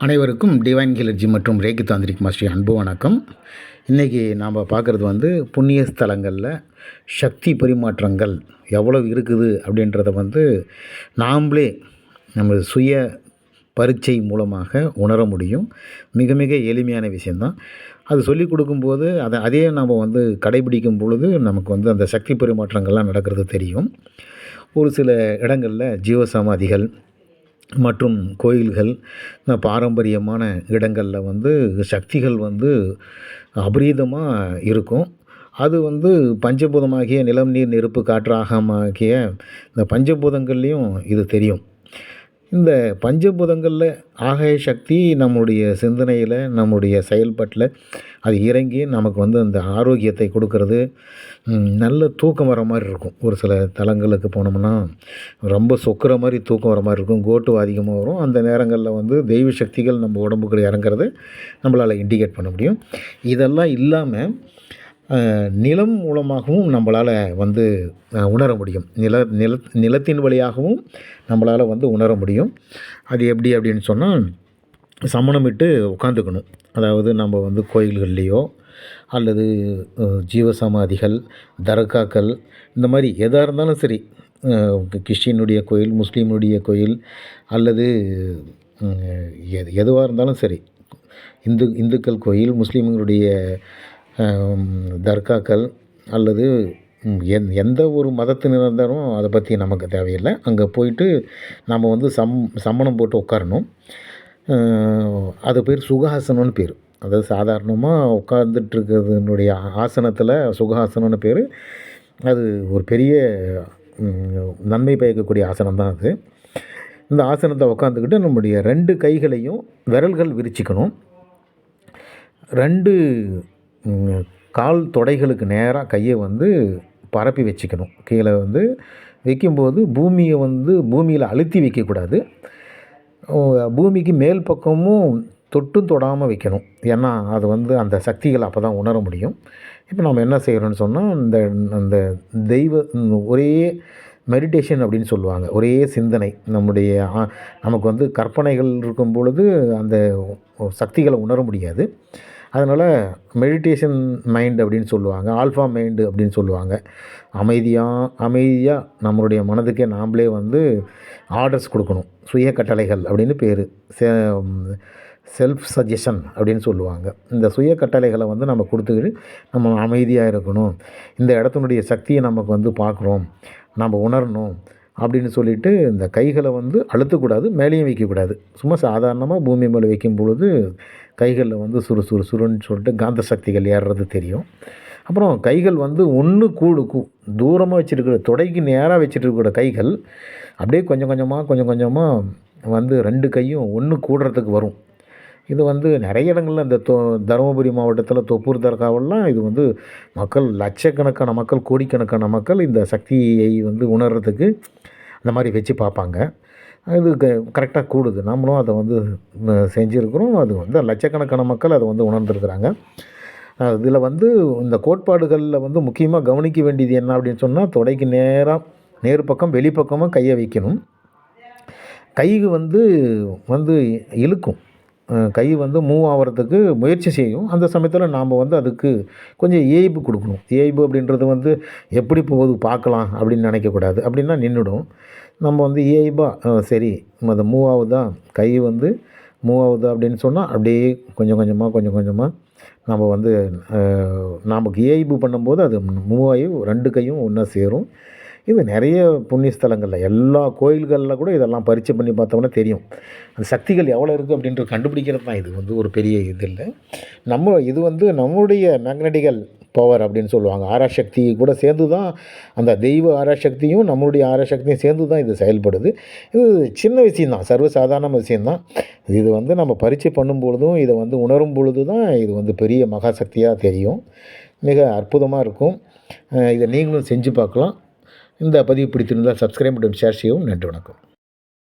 அனைவருக்கும் டிவைன் கிலர்ஜி மற்றும் reiki tantric mastery அன்பு வணக்கம். இன்றைக்கி நாம் பார்க்குறது வந்து புண்ணிய ஸ்தலங்களில் சக்தி பரிமாற்றங்கள் எவ்வளவு இருக்குது அப்படின்றத வந்து நாம்ளே நம்ம சுய பரீட்சை மூலமாக உணர முடியும். மிக மிக எளிமையான விஷயந்தான் அது சொல்லிக் கொடுக்கும்போது அதை அதே நாம் வந்து கடைபிடிக்கும் பொழுது நமக்கு வந்து அந்த சக்தி பரிமாற்றங்கள்லாம் நடக்கிறது தெரியும். ஒரு சில இடங்களில் ஜீவசமாதிகள் மற்றும் கோயில்கள் இந்த பாரம்பரியமான இடங்களில் வந்து சக்திகள் வந்து அபரீதமாக இருக்கும். அது வந்து பஞ்சபூதமாகிய நிலம் நீர் நெருப்பு காற்று ஆகாமாகிய இந்த பஞ்சபூதங்கள்லேயும் இது தெரியும். இந்த பஞ்சபூதங்களில் ஆகாய சக்தி நம்முடைய சிந்தனையில் நம்முடைய செயல்பாட்டில் அது இறங்கி நமக்கு வந்து அந்த ஆரோக்கியத்தை கொடுக்கறது நல்ல தூக்கம் வர மாதிரி இருக்கும். ஒரு சில தலங்களுக்கு போனோம்னா ரொம்ப சொக்குற மாதிரி தூக்கம் வர மாதிரி இருக்கும். கோட்டு அதிகமாக வரும். அந்த நேரங்களில் வந்து தெய்வ சக்திகள் நம்ம உடம்புக்குள்ளே இறங்குறது நம்மளால் இண்டிகேட் பண்ண முடியும். இதெல்லாம் இல்லாமல் நிலம் மூலமாகவும் நம்மளால் வந்து உணர முடியும். நில நில நிலத்தின் வழியாகவும் நம்மளால் வந்து உணர முடியும். அது எப்படி அப்படின்னு சொன்னால் சமணமிட்டு உட்காந்துக்கணும் அதாவது நம்ம வந்து கோயில்கள்லேயோ அல்லது ஜீவசமாதிகள் தர்காக்கள் இந்த மாதிரி எதாக இருந்தாலும் சரி கிறிஸ்டினுடைய கோயில் முஸ்லீமுடைய கோயில் அல்லது எது எதுவாக இருந்தாலும் சரி இந்து இந்துக்கள் கோயில் முஸ்லீம்களுடைய தர்காக்கள் அல்லது எந் எந்த ஒரு மதத்தினர் இருந்தாலும் அதை பற்றி நமக்கு தேவையில்லை. அங்கே போயிட்டு நம்ம வந்து சம் சம்மணம் போட்டு உட்காரணும் அது பேர் சுகாசனம்னு பேர். அதாவது சாதாரணமாக உட்காந்துட்ருக்கிறதுனுடைய ஆசனத்தில் சுகாசனம்னு பேர். அது ஒரு பெரிய நன்மை பயக்கக்கூடிய ஆசனம் தான் அது. இந்த ஆசனத்தை உட்காந்துக்கிட்டு நம்முடைய ரெண்டு கைகளையும் விரல்கள் விரிச்சிக்கணும். ரெண்டு கால் தொடைகளுக்கு நேராக கையை வந்து பரப்பி வச்சுக்கணும். கீழே வந்து வைக்கும்போது பூமியை வந்து பூமியில் அழுத்தி வைக்கக்கூடாது. பூமிக்கு மேல் பக்கமும் தொட்டும் தொடாமல் வைக்கணும். ஏன்னா அது வந்து அந்த சக்திகளை அப்போ தான் உணர முடியும். இப்போ நம்ம என்ன செய்கிறோன்னு சொன்னால் இந்த அந்த தெய்வ ஒரே மெடிடேஷன் அப்படின்னு சொல்லுவாங்க. ஒரே சிந்தனை. நம்முடைய நமக்கு வந்து கற்பனைகள் இருக்கும் பொழுது அந்த சக்திகளை உணர முடியாது. அதனால் மெடிடேஷன் மைண்ட் அப்படின்னு சொல்லுவாங்க ஆல்ஃபா மைண்டு அப்படின்னு சொல்லுவாங்க. அமைதியாக அமைதியாக நம்மளுடைய மனதுக்கே நாம்ளே வந்து ஆர்டர்ஸ் கொடுக்கணும். சுய கட்டளைகள் அப்படின்னு பேர். செல்ஃப் சஜஷன் அப்படின்னு சொல்லுவாங்க. இந்த சுய கட்டளைகளை வந்து நம்ம கொடுத்துக்கிட்டு நம்ம அமைதியாக இருக்கணும். இந்த இடத்தினுடைய சக்தியை நமக்கு வந்து பார்க்குறோம். நம்ம உணரணும். அப்படின்னு சொல்லிட்டு இந்த கைகளை வந்து அழுத்தக்கூடாது மேலேயும் வைக்கக்கூடாது. சும்மா சாதாரணமாக பூமி மேலே வைக்கும் பொழுது கைகளில் வந்து சுறு சுறு சுருன்னு சொல்லிட்டு காந்த சக்திகள் ஏறுறது தெரியும். அப்புறம் கைகள் வந்து ஒன்று கூடு கூ தூரமாக வச்சுருக்கிற தொடைக்கு நேராக வச்சுட்டு கைகள் அப்படியே கொஞ்சம் கொஞ்சமாக கொஞ்சம் கொஞ்சமாக வந்து ரெண்டு கையும் ஒன்று கூடுறதுக்கு வரும். இது வந்து நிறைய இடங்களில் இந்த தொ தருமபுரி மாவட்டத்தில் தொப்பூர் தர்காவெல்லாம் இது வந்து மக்கள் லட்சக்கணக்கான மக்கள் கோடிக்கணக்கான மக்கள் இந்த சக்தியை வந்து உணர்கிறதுக்கு அந்த மாதிரி வச்சு பார்ப்பாங்க. அது க கரெக்டாக கூடுது. நம்மளும் அதை வந்து செஞ்சுருக்குறோம். அது வந்து லட்சக்கணக்கான மக்கள் அதை வந்து உணர்ந்துருக்குறாங்க. இதில் வந்து இந்த கோட்பாடுகளில் வந்து முக்கியமாக கவனிக்க வேண்டியது என்ன அப்படின்னு சொன்னால் தொடைக்கு நேராக நேர் பக்கம் வெளிப்பக்கமாக கையை வைக்கணும். கை வந்து வந்து இழுக்கும். கை வந்து மூவ் ஆகிறதுக்கு முயற்சி செய்யும். அந்த சமயத்தில் நாம் வந்து அதுக்கு கொஞ்சம் ஏய்பு கொடுக்கணும். ஏய்பு அப்படின்றது வந்து எப்படி போகுது பார்க்கலாம் அப்படின்னு நினைக்கக்கூடாது. அப்படின்னா நின்றுடும் நம்ம வந்து ஏய்பாக சரி அது மூவ் ஆகுதா? கை வந்து மூவ் ஆகுதா அப்படின்னு சொன்னால் அப்படியே கொஞ்சம் கொஞ்சமாக கொஞ்சம் கொஞ்சமாக நம்ம வந்து நமக்கு ஏய்பு பண்ணும்போது அது மூவ் ஆகி ரெண்டு கையும் ஒன்றா சேரும். இது நிறைய புண்ணிய ஸ்தலங்களில் எல்லா கோயில்களில் கூட இதெல்லாம் பரிச்சை பண்ணி பார்த்தோம்னா தெரியும். அந்த சக்திகள் எவ்வளோ இருக்குது அப்படின்றது கண்டுபிடிக்கிறது தான் இது வந்து ஒரு பெரிய இது இல்லை. நம்ம இது வந்து நம்முடைய மேக்னட்டிக்கல் பவர் அப்படின்னு சொல்லுவாங்க. ஆராசக்தி கூட சேர்ந்து தான் அந்த தெய்வ ஆராசக்தியும் நம்மளுடைய ஆராசக்தியும் சேர்ந்து தான் இது செயல்படுது. இது சின்ன விஷயந்தான் சர்வசாதாரண விஷயந்தான் இது வந்து நம்ம பரிச்சை பண்ணும் பொழுதும் இதை வந்து உணரும் பொழுது தான் இது வந்து பெரிய மகாசக்தியாக தெரியும். மிக அற்புதமாக இருக்கும். இதை நீங்களும் செஞ்சு பார்க்கலாம். இந்த பதிவு பிடித்திருந்தால் சப்ஸ்கிரைப் மற்றும் ஷேர் செய்யவும் நன்றி வணக்கம்.